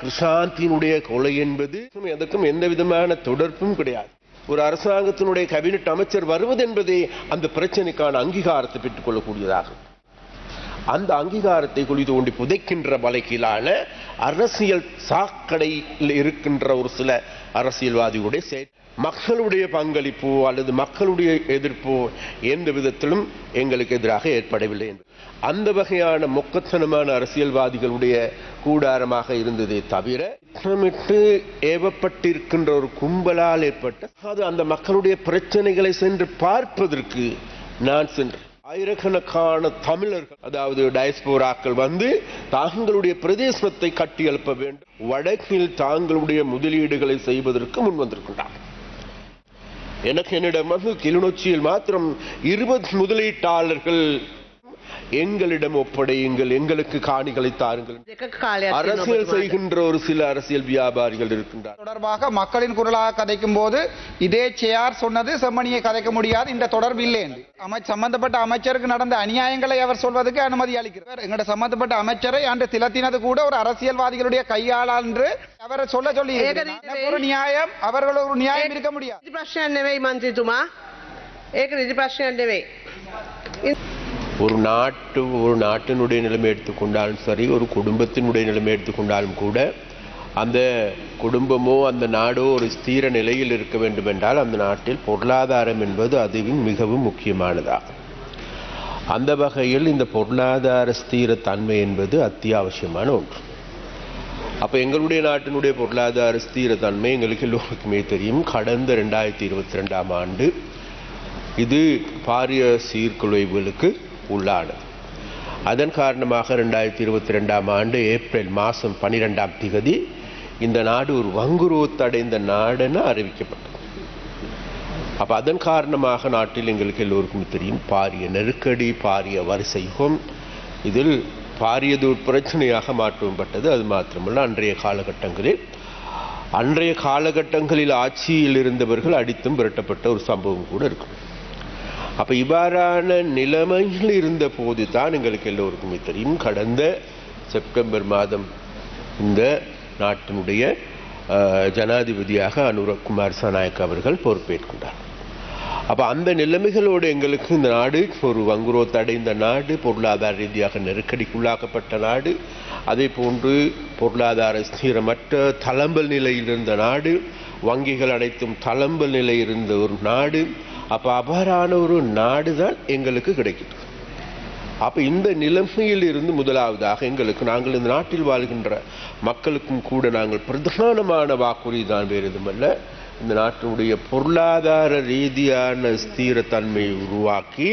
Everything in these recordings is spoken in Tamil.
கிருஷாந்தியினுடைய கொலை என்பது எதற்கும் எந்த விதமான தொடர்பும் கிடையாது. ஒரு அரசாங்கத்தினுடைய கேபினட் அமைச்சர் வருவது என்பதே அந்த பிரச்சனைக்கான அங்கீகாரத்தை பெற்றுக்கொள்ளக்கூடியதாகும். அந்த அங்கீகாரத்தை குளித்து கொண்டு புதைக்கின்ற வழக்கிலான அரசியல் சாக்கடையில் இருக்கின்ற ஒரு சில அரசியல்வாதிகளுடைய செயல் மக்களுடைய பங்களிப்போ அல்லது மக்களுடைய எதிர்ப்போ எந்த விதத்திலும் எங்களுக்கு எதிராக ஏற்படவில்லை என்று. அந்த வகையான மொக்கத்தனமான அரசியல்வாதிகளுடைய கூடாரமாக இருந்ததே தவிர திட்டமிட்டு ஏவப்பட்டிருக்கின்ற ஒரு கும்பலால் ஏற்பட்ட அது அந்த மக்களுடைய பிரச்சனைகளை சென்று பார்ப்பதற்கு நான் சென்று ஆயிரக்கணக்கான தமிழர்கள் அதாவது டயஸ்போராக்கள் வந்து தாங்களுடைய பிரதேசத்தை கட்டி எழுப்ப வேண்டும். வடக்கில் தாங்களுடைய முதலீடுகளை செய்வதற்கு முன் வந்திருக்கின்றார் எனக்கு என்னிடம் வந்து கிளிநொச்சியில் மாத்திரம் இருபது முதலீட்டாளர்கள் எங்களிடம் ஒப்படையுங்கள் எங்களுக்கு காணிகளை தாருங்கள் දෙක කාලයක් තියෙනවා அரசியல் ඔබතුමාට. செய்கின்ற ஒரு சில அரசியல் வியாபாரிகள் இருக்கின்றார் தொடர்பாக மக்களின் குரலாக கதைக்கும் போது இதே சேயார் சொன்னது செம்மணியை கதைக்க முடியாது இந்த தொடர்பு இல்லை என்று அமை சம்பந்தப்பட்ட அமைச்சருக்கு நடந்த அநியாயங்களை அவர் சொல்வதற்கு அனுமதி அளிக்கிறார் எங்கட சம்பந்தப்பட்ட அமைச்சரை அன்று திலத்தினது கூட ஒரு அரசியல்வாதிகளுடைய கையாளால் என்று அவரை சொல்ல சொல்லி ஏகரி- ஒரு நியாயம் அவர்கள் ஒரு நியாயம் இருக்க முடியாது රිජි ප්‍රශ්නයක් නෙවෙයි මන්ත්‍රීතුමා. ඒක රිජි ප්‍රශ්නයක් නෙවෙයි. ஒரு நாட்டு ஒரு நாட்டினுடைய நிலைமை எடுத்துக்கொண்டாலும் சரி ஒரு குடும்பத்தினுடைய நிலைமை எடுத்துக்கொண்டாலும் கூட அந்த குடும்பமோ அந்த நாடோ ஒரு ஸ்தீர நிலையில் இருக்க வேண்டும் என்றால் அந்த நாட்டில் பொருளாதாரம் என்பது அதுவும் மிகவும் முக்கியமானதாக அந்த வகையில் இந்த பொருளாதார ஸ்தீரத்தன்மை தன்மை என்பது அத்தியாவசியமான ஒன்று. அப்போ எங்களுடைய நாட்டினுடைய பொருளாதார ஸ்தீரத்தன்மை தன்மை எங்களுக்கு எல்லோருக்குமே தெரியும். கடந்த ரெண்டாயிரத்தி இருபத்தி ரெண்டாம் ஆண்டு இது பாரிய சீர்குலைவுகளுக்கு உள்ளானது. அதன் காரணமாக ரெண்டாயிரத்தி இருபத்தி ரெண்டாம் ஆண்டு ஏப்ரல் மாதம் பன்னிரெண்டாம் திகதி இந்த நாடு ஒரு வங்குருவத்தடைந்த நாடுன்னு அறிவிக்கப்பட்டது. அப்போ அதன் காரணமாக நாட்டில் எங்களுக்கு எல்லோருக்கும் தெரியும் பாரிய நெருக்கடி பாரிய வரிசை யுகம் இதில் பாரியதொரு பிரச்சனையாக மாற்றப்பட்டது அது மாத்திரமல்ல அன்றைய காலகட்டங்களில் அன்றைய காலகட்டங்களில் ஆட்சியில் இருந்தவர்கள் அடித்தும் விரட்டப்பட்ட ஒரு சம்பவம் கூட இருக்கும். அப்போ இவ்வாறான நிலைமையில் இருந்த போது தான் எங்களுக்கு எல்லோருக்குமே தெரியும். கடந்த செப்டம்பர் மாதம் இந்த நாட்டினுடைய ஜனாதிபதியாக ஜனாதிபதியாக அனுரகுமார் சனாயக் அவர்கள் பொறுப்பேற்கின்றார். அப்போ அந்த நிலைமைகளோடு எங்களுக்கு இந்த நாடு ஒரு வங்குரோத் அடைந்த நாடு பொருளாதார ரீதியாக நெருக்கடிக்குள்ளாக்கப்பட்ட நாடு அதே போன்று பொருளாதார ஸ்திரமற்ற தளம்பல் நிலையில் இருந்த நாடு வங்கிகள் அனைத்தும் தளம்பல் நிலை இருந்த ஒரு நாடு அப்போ அவ்வாறான ஒரு நாடு தான் எங்களுக்கு கிடைக்குது. அப்போ இந்த நிலைமையில் இருந்து முதலாவதாக எங்களுக்கு நாங்கள் இந்த நாட்டில் வாழ்கின்ற மக்களுக்கும் கூட நாங்கள் பிரதானமான வாக்குறுதி தான் வேறு எதுவுமல்ல. இந்த நாட்டினுடைய பொருளாதார ரீதியான ஸ்திரத்தன்மையை உருவாக்கி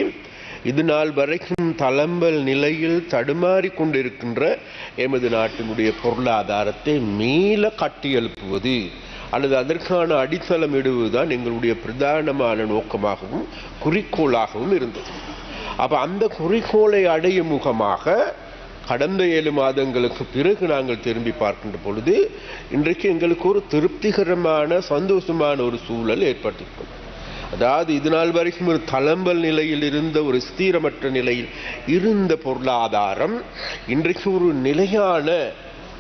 இது நாள் வரைக்கும் தளம்பல் நிலையில் தடுமாறி கொண்டிருக்கின்ற எமது நாட்டினுடைய பொருளாதாரத்தை மீள கட்டியெழுப்புவது அல்லது அதற்கான அடித்தளம் இடுவதுதான் எங்களுடைய பிரதானமான நோக்கமாகவும் குறிக்கோளாகவும் இருந்தது. அப்போ அந்த குறிக்கோளை அடையும் முகமாக கடந்த ஏழு மாதங்களுக்கு பிறகு நாங்கள் திரும்பி பார்க்கின்ற பொழுது இன்றைக்கு எங்களுக்கு ஒரு திருப்திகரமான சந்தோஷமான ஒரு சூழல் ஏற்பட்டிருக்கிறது அதாவது இது நாள் வரைக்கும் ஒரு தளம்பல் நிலையில் இருந்த ஒரு ஸ்தீரமற்ற நிலையில் இருந்த பொருளாதாரம் இன்றைக்கு ஒரு நிலையான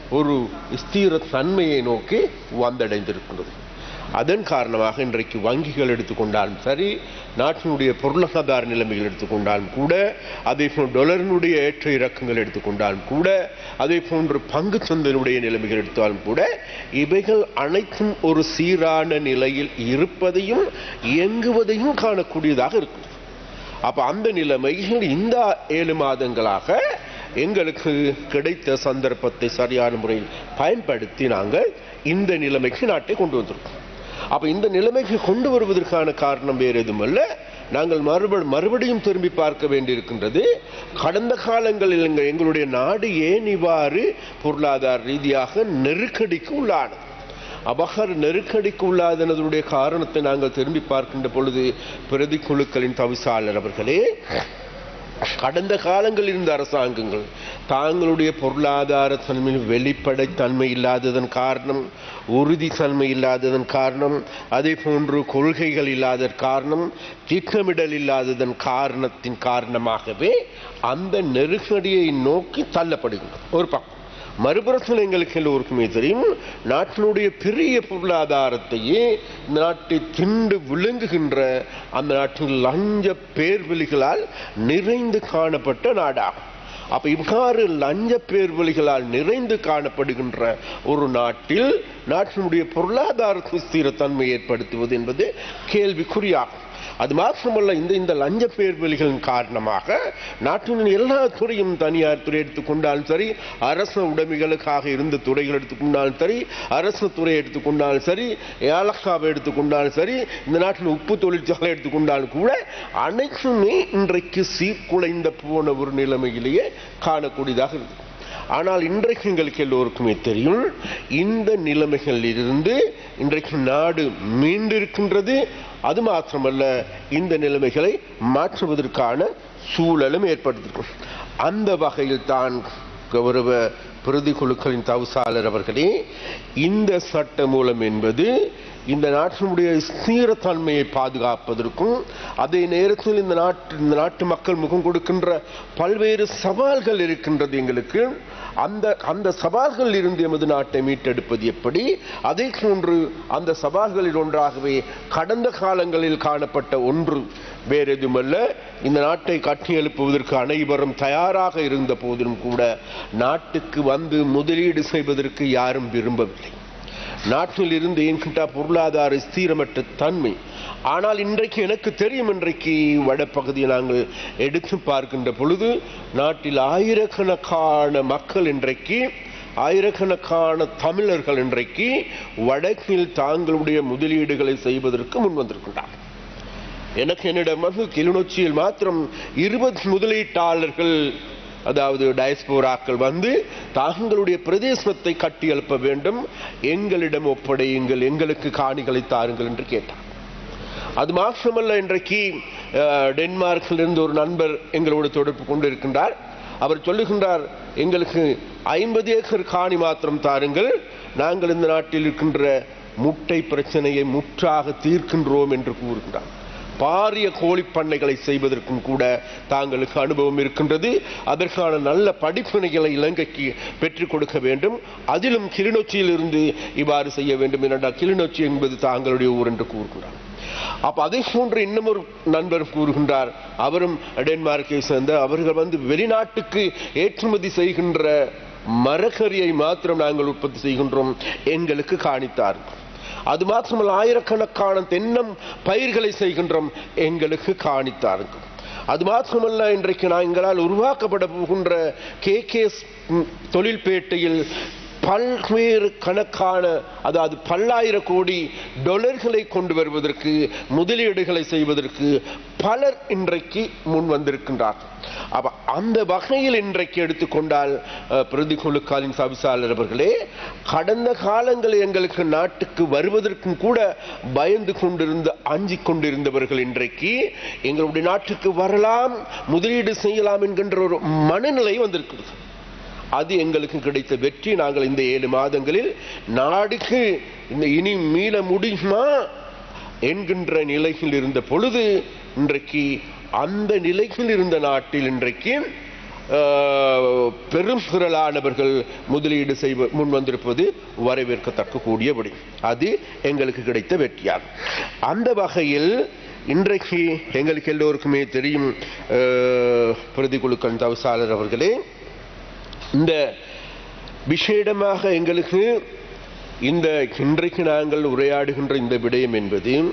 ஒரு ஸ்திர தன்மையை நோக்கி வந்தடைந்திருக்கிறது. அதன் காரணமாக இன்றைக்கு வங்கிகள் எடுத்துக்கொண்டாலும் சரி நாட்டினுடைய பொருளாதார நிலைமைகள் எடுத்துக்கொண்டாலும் கூட அதே போல் டொலரினுடைய ஏற்ற இறக்கங்கள் எடுத்துக்கொண்டாலும் கூட அதே போன்று பங்கு சந்தையினுடைய நிலைமைகள் எடுத்தாலும் கூட இவைகள் அனைத்தும் ஒரு சீரான நிலையில் இருப்பதையும் இயங்குவதையும் காணக்கூடியதாக இருக்கும். அப்போ அந்த நிலைமைகள் இந்த ஏழு மாதங்களாக எங்களுக்கு கிடைத்த சந்தர்ப்பத்தை சரியான முறையில் பயன்படுத்தி நாங்கள் இந்த நிலைமைக்கு நாட்டை கொண்டு வந்திருக்கோம். அப்போ இந்த நிலைமைக்கு கொண்டு வருவதற்கான காரணம் வேறு எதுவுமல்ல. நாங்கள் மறுபடி மறுபடியும் திரும்பி பார்க்க வேண்டியிருக்கின்றது கடந்த காலங்களில் எங்களுடைய நாடு ஏன் இவ்வாறு பொருளாதார ரீதியாக நெருக்கடிக்கு உள்ளானது? அபகர் நெருக்கடிக்கு உள்ளாதனதுடைய காரணத்தை நாங்கள் திரும்பி பார்க்கின்ற பொழுது பிரதி குழுக்களின் தவிசாளர் அவர்களே கடந்த காலங்களில் இருந்த அரசாங்கங்கள் தாங்களுடைய பொருளாதார தன்மையில் வெளிப்படைத்தன்மை இல்லாததன் காரணம் உறுதித்தன்மை இல்லாததன் காரணம் அதே போன்று கொள்கைகள் இல்லாத காரணம் திட்டமிடல் இல்லாததன் காரணத்தின் காரணமாகவே அந்த நெருக்கடியை நோக்கி தள்ளப்படுகின்றன. ஒரு பக்கம். மறுபுறத்தில் எங்களுக்கு எல்லோருக்குமே தெரியும் நாட்டினுடைய பெரிய பொருளாதாரத்தையே இந்த நாட்டை திண்டு விழுங்குகின்ற அந்த நாட்டின் லஞ்ச பேர்வெளிகளால் நிறைந்து காணப்பட்ட நாடாகும். அப்ப இவ்வாறு லஞ்ச பேர்வழிகளால் நிறைந்து காணப்படுகின்ற ஒரு நாட்டில் நாட்டினுடைய பொருளாதார ஸ்திரத்தன்மை ஏற்படுத்துவது என்பது கேள்விக்குறியாகும். அது மாத்திரமல்ல இந்த இந்த லஞ்ச பேர்வெளிகளின் காரணமாக நாட்டின் எல்லா துறையும் தனியார் துறை எடுத்துக்கொண்டாலும் சரி அரச உடைமைகளுக்காக இருந்த துறைகள் எடுத்துக்கொண்டாலும் சரி அரசு துறை எடுத்துக்கொண்டாலும் சரி ஏலக்காவை எடுத்துக்கொண்டாலும் சரி இந்த நாட்டின் உப்பு தொழிற்சாலை எடுத்துக்கொண்டாலும் கூட அனைத்துமே இன்றைக்கு சீர்குலைந்த போன ஒரு நிலைமையிலேயே காணக்கூடியதாக இருக்கு ஆனால் இன்றைக்கு எங்களுக்கு எல்லோருக்குமே தெரியும் இந்த நிலைமைகளிலிருந்து இன்றைக்கு நாடு மீண்டிருக்கின்றது. அது மாத்திரமல்ல இந்த நிலைமைகளை மாற்றுவதற்கான சூழலும் ஏற்படுத்திருக்கும் அந்த வகையில் தான் கௌரவ பிரதி குழுக்களின் தவசாளர் அவர்களே இந்த சட்ட மூலம் என்பது இந்த நாட்டினுடைய ஸ்திரத்தன்மையை பாதுகாப்பதற்கும் அதே நேரத்தில் இந்த நாட்டு இந்த நாட்டு மக்கள் முகம் கொடுக்கின்ற பல்வேறு சவால்கள் இருக்கின்றது எங்களுக்கு. அந்த அந்த சவால்களில் இருந்து எமது நாட்டை மீட்டெடுப்பது எப்படி? அதே போன்று அந்த சவால்களில் ஒன்றாகவே கடந்த காலங்களில் காணப்பட்ட ஒன்று வேறு எதுவுமல்ல. இந்த நாட்டை கட்டி எழுப்புவதற்கு அனைவரும் தயாராக இருந்த போதிலும் கூட நாட்டுக்கு வந்து முதலீடு செய்வதற்கு யாரும் விரும்பவில்லை. நாட்டில் இருந்து என்கின்ற பொருளாதார ஸ்தீரமற்ற தன்மை. ஆனால் இன்றைக்கு எனக்கு தெரியும் இன்றைக்கு வடப்பகுதியை நாங்கள் எடுத்து பார்க்கின்ற பொழுது நாட்டில் ஆயிரக்கணக்கான மக்கள் இன்றைக்கு ஆயிரக்கணக்கான தமிழர்கள் இன்றைக்கு வடக்கில் தாங்களுடைய முதலீடுகளை செய்வதற்கு முன் வந்திருக்கின்றார் எனக்கு என்னிடம் வந்து கிளிநொச்சியில் மாத்திரம் இருபது முதலீட்டாளர்கள் அதாவது டயஸ்போராக்கள் வந்து தங்களுடைய பிரதேசத்தை கட்டி எழுப்ப வேண்டும். எங்களிடம் ஒப்படையுங்கள் எங்களுக்கு காணிகளை தாருங்கள் என்று கேட்டார். அது மாத்திரமல்ல இன்றைக்கு டென்மார்க்கிலிருந்து ஒரு நண்பர் எங்களோடு தொடர்பு கொண்டு இருக்கின்றார் அவர் சொல்லுகின்றார் எங்களுக்கு ஐம்பது ஏக்கர் காணி மாத்திரம் தாருங்கள். நாங்கள் இந்த நாட்டில் இருக்கின்ற முட்டை பிரச்சனையை முற்றாக தீர்க்கின்றோம் என்று கூறுகின்றார். பாரிய கோழி பண்ணைகளை செய்வதற்கும் கூட தாங்களுக்கு அனுபவம் இருக்கின்றது. அதற்கான நல்ல படிப்பினைகளை இலங்கைக்கு பெற்றுக் கொடுக்க வேண்டும். அதிலும் கிளிநொச்சியில் இருந்து இவ்வாறு செய்ய வேண்டும் என்றால் கிளிநொச்சி என்பது தாங்களுடைய ஊர் என்று கூறுகிறார். அப்ப அதை போன்று இன்னும் ஒரு நண்பர் கூறுகின்றார். அவரும் டென்மார்க்கை சேர்ந்த அவர்கள் வந்து வெளிநாட்டுக்கு ஏற்றுமதி செய்கின்ற மரக்கறியை மாத்திரம் நாங்கள் உற்பத்தி செய்கின்றோம். எங்களுக்கு காணித்தார். அது மாத்திரமல்ல ஆயிரக்கணக்கான தென்னம் பயிர்களை செய்கின்றோம் எங்களுக்கு காணித்தார்கள். அது மாத்திரமல்ல இன்றைக்கு நான் எங்களால் உருவாக்கப்பட போகின்ற கே கே தொழில்பேட்டையில் பல்வேறு கணக்கான அதாவது பல்லாயிர கோடி டொலர்களை கொண்டு வருவதற்கு முதலீடுகளை செய்வதற்கு பலர் இன்றைக்கு முன் வந்திருக்கின்றார்கள் அப்ப அந்த வகையில் இன்றைக்கு எடுத்துக்கொண்டால் பிரதி குழுக்காலின் சவிசாளர் அவர்களே கடந்த காலங்களில் எங்களுக்கு நாட்டுக்கு வருவதற்கும் கூட பயந்து கொண்டிருந்த அஞ்சிக் கொண்டிருந்தவர்கள் இன்றைக்கு எங்களுடைய நாட்டுக்கு வரலாம் முதலீடு செய்யலாம் என்கின்ற ஒரு மனநிலை வந்திருக்கிறது. அது எங்களுக்கு கிடைத்த வெற்றி. நாங்கள் இந்த ஏழு மாதங்களில் நாடுக்கு இந்த இனி மீள முடியுமா என்கின்ற நிலையில் இருந்த பொழுது இன்றைக்கு அந்த நிலையில் இருந்த நாட்டில் இன்றைக்கு பெரும் திரளானவர்கள் முதலீடு செய்வ முன் வந்திருப்பது வரவேற்கத்தக்க கூடியபடி அது எங்களுக்கு கிடைத்த வெற்றியாகும். அந்த வகையில் இன்றைக்கு எங்களுக்கு எல்லோருக்குமே தெரியும் பிரதி குழுக்கள் தவசாளர் அவர்களே இந்த விசேடமாக எங்களுக்கு இந்த இன்றைக்கு நாங்கள் உரையாடுகின்ற இந்த விடயம் என்பது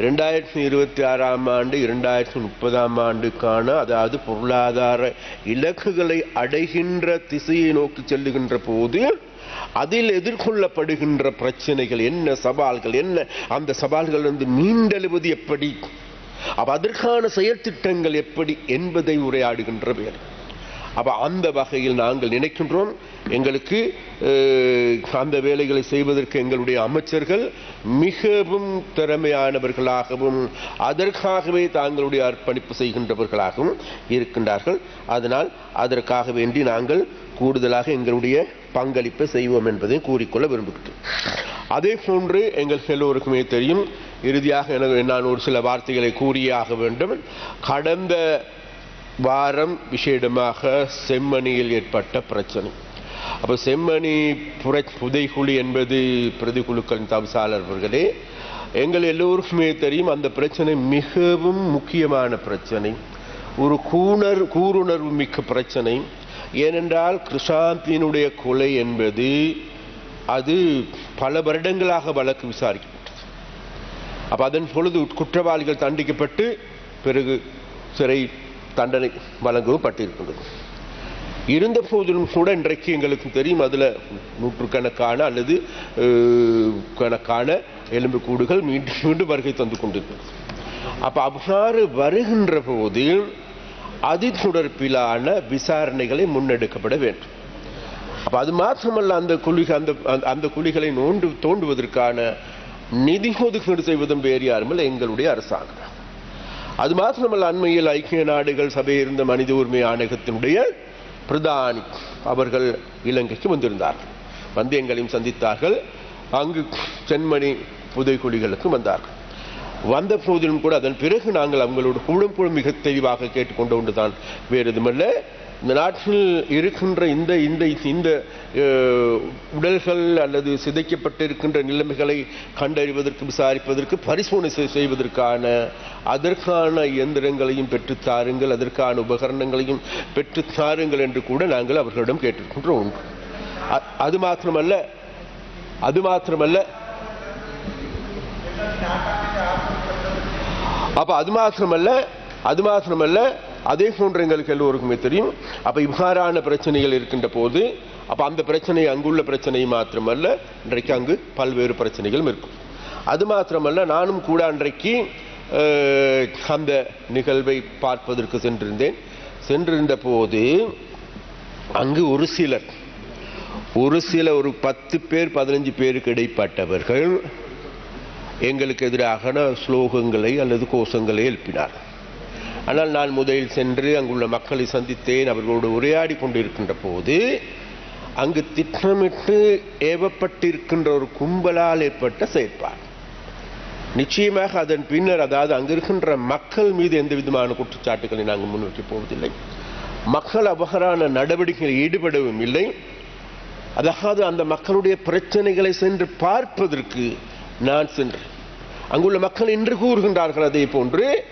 ரெண்டாயிரத்தி இருபத்தி ஆறாம் ஆண்டு இரண்டாயிரத்தி முப்பதாம் ஆண்டுக்கான அதாவது பொருளாதார இலக்குகளை அடைகின்ற திசையை நோக்கி செல்லுகின்ற போது அதில் எதிர்கொள்ளப்படுகின்ற பிரச்சனைகள் என்ன சவால்கள் என்ன அந்த சவால்கள் வந்து மீண்டெழுவது எப்படி? அப்ப அதற்கான செயற்திட்டங்கள் எப்படி என்பதை உரையாடுகின்ற வேலை. அப்போ அந்த வகையில் நாங்கள் நினைக்கின்றோம். எங்களுக்கு அந்த வேலைகளை செய்வதற்கு எங்களுடைய அமைச்சர்கள் மிகவும் திறமையானவர்களாகவும் அதற்காகவே தாங்களுடைய அர்ப்பணிப்பு செய்கின்றவர்களாகவும் இருக்கின்றார்கள். அதனால் அதற்காக வேண்டி நாங்கள் கூடுதலாக எங்களுடைய பங்களிப்பை செய்வோம் என்பதை கூறிக்கொள்ள விரும்புகிறேன் அதே போன்று எங்கள் எல்லோருக்குமே தெரியும் இறுதியாக எனக்கு நான் ஒரு சில வார்த்தைகளை கூறியாக வேண்டும். கடந்த வாரம் விசேடமாக செம்மணியில் ஏற்பட்ட பிரச்சனை. அப்போ செம்மணி புரை புதைக்குழி என்பது பிரதிக்குழுக்களின் தவிசாளர் எங்கள் எல்லோருக்குமே தெரியும் அந்த பிரச்சனை மிகவும் முக்கியமான பிரச்சனை. ஒரு கூணர் கூருணர்வு மிக்க பிரச்சனை. ஏனென்றால் கிருஷாந்தினுடைய கொலை என்பது அது பல வருடங்களாக வழக்கு விசாரிக்கப்பட்டது. அப்போ அதன் பொழுது குற்றவாளிகள் தண்டிக்கப்பட்டு பிறகு சிறை தண்டனை வழங்கப்பட்டிருக்கிறது இருந்த போதிலும் கூட இன்றைக்கு எங்களுக்கு தெரியும் அதில் நூற்றுக்கணக்கான அல்லது கணக்கான எலும்புக்கூடுகள் மீண்டும் மீண்டும் வருகை தந்து கொண்டிருக்கிறது. அப்போ அவ்வாறு வருகின்ற போது அது தொடர்பிலான விசாரணைகளை முன்னெடுக்கப்பட வேண்டும். அப்போ அது மாத்திரமல்ல அந்த குழிகள் அந்த அந்த- அந்த குழிகளை நோண்டு தோண்டுவதற்கான நிதி ஒதுக்கீடு செய்வதும் வேறு யாருமில்லை எங்களுடைய அரசாங்கம். அது மாத்திரமல்ல அண்மையில் ஐக்கிய நாடுகள் சபையில் இருந்த மனித உரிமை ஆணையத்தினுடைய பிரதானி அவர்கள் இலங்கைக்கு வந்திருந்தார்கள். வந்து எங்களையும் சந்தித்தார்கள். அங்கு சென்மணி புதைக்குழிகளுக்கு வந்தார்கள். வந்த போதிலும் கூட அதன் பிறகு நாங்கள் அவங்களோட குழும் மிக தெளிவாக கேட்டுக்கொண்டு ஒன்றுதான். வேறு எதுமல்ல இந்த நாட்டில் இருக்கின்ற இந்த இந்த இந்த உடல்கள் அல்லது சிதைக்கப்பட்டிருக்கின்ற நிலைமைகளை கண்டறிவதற்கு விசாரிப்பதற்கு பரிசோதனை செய்வதற்கான அதற்கான இயந்திரங்களையும் பெற்றுத் தாருங்கள் அதற்கான உபகரணங்களையும் பெற்றுத் தாருங்கள் என்று கூட நாங்கள் அவர்களிடம் கேட்டிருக்கின்ற ஒன்று அது மாத்திரமல்ல அது மாத்திரமல்ல அப்ப அது மாத்திரமல்ல அது மாத்திரமல்ல அதே போன்று எங்களுக்கு எல்லோருக்குமே தெரியும். அப்போ இவ்வாறான பிரச்சனைகள் இருக்கின்ற போது அப்போ அந்த பிரச்சனை அங்குள்ள பிரச்சனை மாத்திரமல்ல இன்றைக்கு அங்கு பல்வேறு பிரச்சனைகளும் இருக்கும். அது மாத்திரமல்ல நானும் கூட அன்றைக்கு அந்த நிகழ்வை பார்ப்பதற்கு சென்றிருந்தேன். சென்றிருந்த போது அங்கு ஒரு சிலர் ஒரு சில ஒரு பத்து பேர் பதினஞ்சு பேருக்கு இடைப்பட்டவர்கள் எங்களுக்கு எதிராக ஸ்லோகங்களை அல்லது கோஷங்களை எழுப்பினார் ஆனால் நான் முதலில் சென்று அங்குள்ள மக்களை சந்தித்தேன். அவர்களோடு உரையாடி கொண்டிருக்கின்ற போது அங்கு திட்டமிட்டு ஏவப்பட்டிருக்கின்ற ஒரு கும்பலால் ஏற்பட்ட செயற்பாடு. நிச்சயமாக அதன் பின்னர் அதாவது அங்கு இருக்கின்ற மக்கள் மீது எந்த விதமான குற்றச்சாட்டுகளை நாங்கள் முன்வைக்கப் போவதில்லை. மக்கள் அபகரான நடவடிக்கைகளில் ஈடுபடவும் இல்லை. அதாவது அந்த மக்களுடைய பிரச்சனைகளை சென்று பார்ப்பதற்கு நான் சென்றேன். அங்குள்ள மக்கள் இன்று கூறுகின்றார்கள் அதே போன்று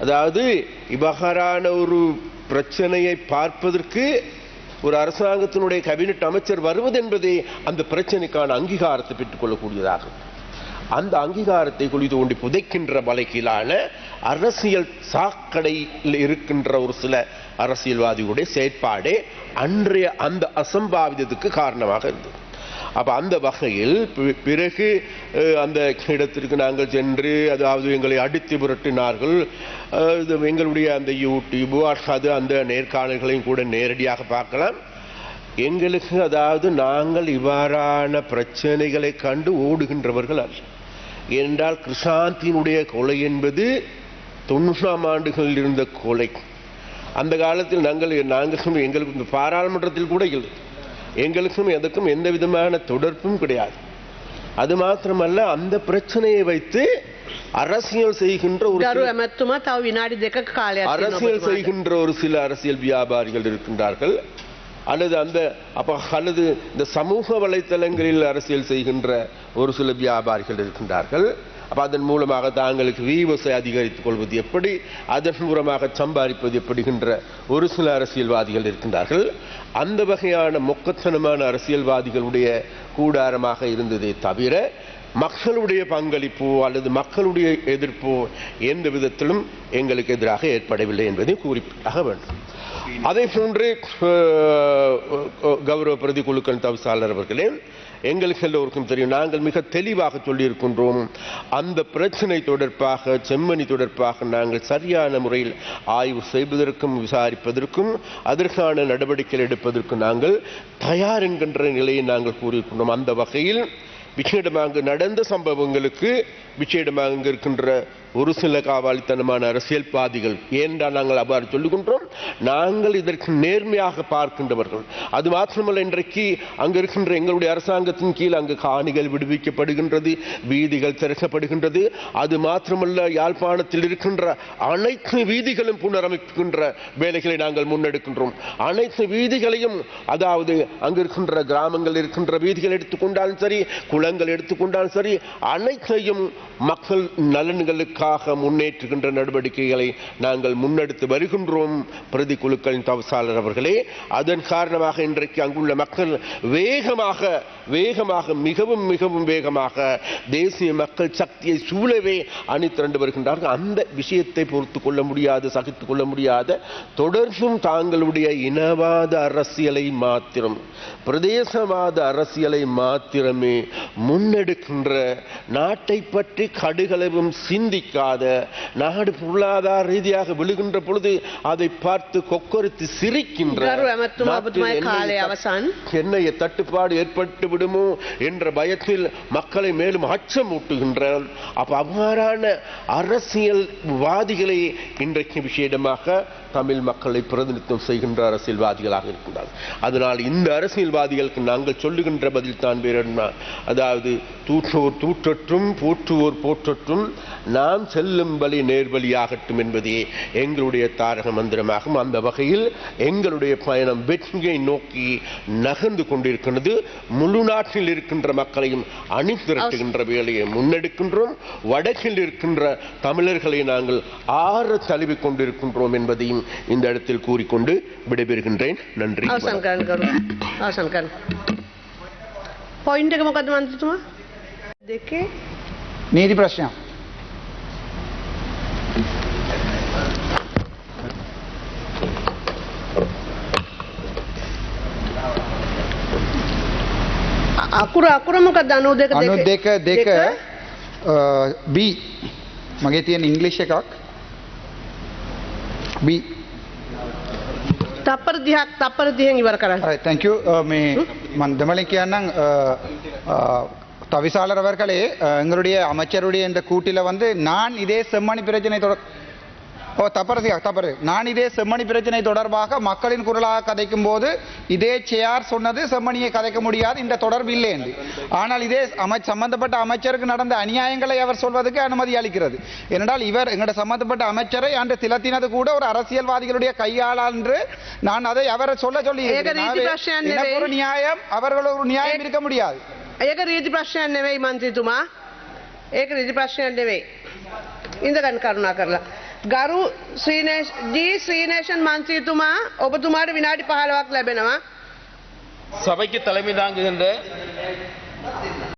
அதாவது இவ்வகாரான ஒரு பிரச்சனையை பார்ப்பதற்கு ஒரு அரசாங்கத்தினுடைய கபினட் அமைச்சர் வருவது என்பதே அந்த பிரச்சனைக்கான அங்கீகாரத்தை பெற்றுக்கொள்ளக்கூடியதாகும் அந்த அங்கீகாரத்தை குழி தோண்டி புதைக்கின்ற வழக்கிலான அரசியல் சாக்கடையில் இருக்கின்ற ஒரு சில அரசியல்வாதிகளுடைய செயற்பாடே அன்றைய அந்த அசம்பாவிதத்துக்கு காரணமாக இருந்தது. அப்போ அந்த வகையில் பிறகு அந்த இடத்திற்கு நாங்கள் சென்று அதாவது எங்களை அடித்து புரட்டினார்கள் இது எங்களுடைய அந்த யூடியூப் அது அந்த நேர்காணல்களையும் கூட நேரடியாக பார்க்கலாம். எங்களுக்கு அதாவது நாங்கள் இவ்வாறான பிரச்சனைகளை கண்டு ஓடுகின்றவர்கள் அல்ல. என்றால் கிருஷாந்தினுடைய கொலை என்பது தொண்ணூறாம் ஆண்டுகளில் இருந்த கொலை. அந்த காலத்தில் நாங்கள் நாங்கள் எங்களுக்கு இந்த பாராளுமன்றத்தில் கூட இல்லை. எங்களுக்கும் எதுக்கும் எந்த விதமான தொடர்பும் கிடையாது. அது மாத்திரமல்ல அந்த பிரச்சனையை வைத்து அரசியல் செய்கின்ற ஒரு அரசியல் செய்கின்ற ஒரு சில அரசியல் வியாபாரிகள் இருக்கின்றார்கள். அல்லது அந்த அப்ப அல்லது இந்த சமூக வலைத்தளங்களில் அரசியல் செய்கின்ற ஒரு சில வியாபாரிகள் இருக்கின்றார்கள். அப்போ அதன் மூலமாக தாங்களுக்கு வீவசை அதிகரித்துக் கொள்வது எப்படி? அதன் மூலமாக சம்பாதிப்பது எப்படிகின்ற ஒரு சில அரசியல்வாதிகள் இருக்கின்றார்கள். அந்த வகையான மொக்கத்தனமான அரசியல்வாதிகளுடைய கூடாரமாக இருந்ததே தவிர மக்களுடைய பங்களிப்போ அல்லது மக்களுடைய எதிர்ப்போ எந்த விதத்திலும் எங்களுக்கு எதிராக ஏற்படவில்லை என்பதை குறிப்பிட்டாக வேண்டும். அதே போன்று கௌரவ பிரதி குழுக்கள் தவிசாளர் அவர்களே எங்களுக்கு எல்லோருக்கும் தெரியும். நாங்கள் மிக தெளிவாக சொல்லியிருக்கின்றோம். அந்த பிரச்சனை தொடர்பாக செம்மணி தொடர்பாக நாங்கள் சரியான முறையில் ஆய்வு செய்வதற்கும் விசாரிப்பதற்கும் அதற்கான நடவடிக்கைகள் எடுப்பதற்கும் நாங்கள் தயார் என்கின்ற நிலையை நாங்கள் கூறியிருக்கின்றோம். அந்த வகையில் விசேடமாக நடந்த சம்பவங்களுக்கு விசேடமாக இருக்கின்ற ஒரு சில காவாலித்தனமான அரசியல்வாதிகள் ஏன்டா நாங்கள் அவ்வாறு சொல்லுகின்றோம் நாங்கள் இதற்கு நேர்மையாக பார்க்கின்றவர்கள். அது மாத்திரமல்ல இன்றைக்கு அங்கு இருக்கின்ற எங்களுடைய அரசாங்கத்தின் கீழ் அங்கு காணிகள் விடுவிக்கப்படுகின்றது வீதிகள் திறக்கப்படுகின்றது. அது மாத்திரமல்ல யாழ்ப்பாணத்தில் இருக்கின்ற அனைத்து வீதிகளும் புனரமைக்கின்ற வேலைகளை நாங்கள் முன்னெடுக்கின்றோம். அனைத்து வீதிகளையும் அதாவது அங்கு இருக்கின்ற கிராமங்கள் இருக்கின்ற வீதிகள் எடுத்துக்கொண்டாலும் சரி குளங்கள் எடுத்துக்கொண்டாலும் சரி அனைத்தையும் மக்கள் நலன்களுக்கு நலன்களுக்காக முன்னேற்றுகின்ற நடவடிக்கைகளை நாங்கள் முன்னெடுத்து வருகின்றோம். பிரதி குழுக்களின் தவசாளர் அவர்களே அதன் காரணமாக இன்றைக்கு அங்குள்ள மக்கள் வேகமாக வேகமாக மிகவும் மிகவும் வேகமாக தேசிய மக்கள் சக்தியை சூழவே அணி திரண்டு வருகின்றார்கள். அந்த விஷயத்தை பொறுத்து கொள்ள முடியாது சகித்து கொள்ள முடியாத. தொடர்ந்தும் தாங்களுடைய இனவாத அரசியலை மாத்திரம் பிரதேசவாத அரசியலை மாத்திரமே முன்னெடுக்கின்ற நாட்டை பற்றி கடுகளவும் சிந்திக்காத நாடு பொருளாதார ரீதியாக விழுகின்ற பொழுது அதை பார்த்து கொக்கரித்து சிரிக்கின்ற எண்ணெய தட்டுப்பாடு ஏற்பட்டு விடுமோ என்ற பயத்தில் மக்களை மேலும் அச்சம் ஊட்டுகின்றனர் அப்ப அவ்வாறான அரசியல்வாதிகளை இன்றைக்கு விஷயமாக தமிழ் மக்களை பிரதிநிதித்துவம் செய்கின்ற அரசியல்வாதிகளாக இருக்கின்றார் அதனால் இந்த அரசியல்வாதிகளுக்கு நாங்கள் சொல்லுகின்ற பதில் தான் வேறு அதாவது தூற்றுவோர் தூற்றற்றும் போற்றுவோர் போற்றற்றும் நாம் செல்லும் வழி நேர்வழியாகட்டும் என்பதே எங்களுடைய தாரக மந்திரமாகும். அந்த வகையில் எங்களுடைய பயணம் வெற்றியை நோக்கி நகர்ந்து கொண்டிருக்கின்றது முழு நாட்டில் இருக்கின்ற மக்களையும் அணி திரட்டுகின்ற வேலையை முன்னெடுக்கின்றோம். வடக்கில் இருக்கின்ற தமிழர்களை நாங்கள் ஆற தழுவிக் கொண்டிருக்கின்றோம் என்பதையும் இந்த இடத்தில் கூறிக்கொண்டு விடைபெறுகின்றேன் நன்றி අවසන් කරන්න කරු. අවසන් කරන්න. පොයින්ට් එක මොකද්ද මන්ත්‍රීතුමා? දෙකේ නීති ප්‍රශ්නයක් අ- අකුර අකුර මොකක්ද 92 අනු දෙක දෙක බී මගේ තියෙන ඉංගලිෂ් එකක් බී තප්පර 30ක් තප්පර 30න් ඉවර කරන්න. தேங்க்யூ மே மன் தமிழில் கேன்னாங் தவிசாளர் அவர்களே அஹ், எங்களுடைய அமைச்சருடைய இந்த கூட்டில வந்து நான் இதே செம்மணி பிரச்சனை தொடர் ஓ தப்பரசியா தப்பரு நான் இதே செம்மணி பிரச்சனை தொடர்பாக மக்களின் குரலாக கதைக்கும் போது இதே சேர் சொன்னது செம்மணியை கதைக்க முடியாது இந்த தொடர்பு இல்லை என்று ஆனால் இதே அமை சம்பந்தப்பட்ட அமைச்சருக்கு நடந்த அநியாயங்களை அவர் சொல்வதற்கு அனுமதி அளிக்கிறது ஏனென்றால் இவர் எங்கட சம்பந்தப்பட்ட அமைச்சரை அன்று திலத்தினது கூட ஒரு அரசியல்வாதிகளுடைய கையாளால் என்று நான் அதை அவரை சொல்ல சொல்லி ඒක රීති ප්‍රශ්නයක් නෙවෙයි. எனக்கு ஒரு நியாயம் அவர்கள் ஒரு நியாயம் இருக்க முடியாது ඒක රීති ප්‍රශ්නයක් නෙවෙයි මන්ත්‍රීතුමා. ඒක රීති ප්‍රශ්නයක් නෙවෙයි. ඉඳගන්න කරුණා කරලා. ගරු ශ්‍රීනේෂ්ජී ශ්‍රීනේෂන් මන්ත්‍රීතුමා ඔබතුමාට විනාඩි පහලවක් ලැබෙනවා. සභைக்கு தலைமை தாங்குகின்ற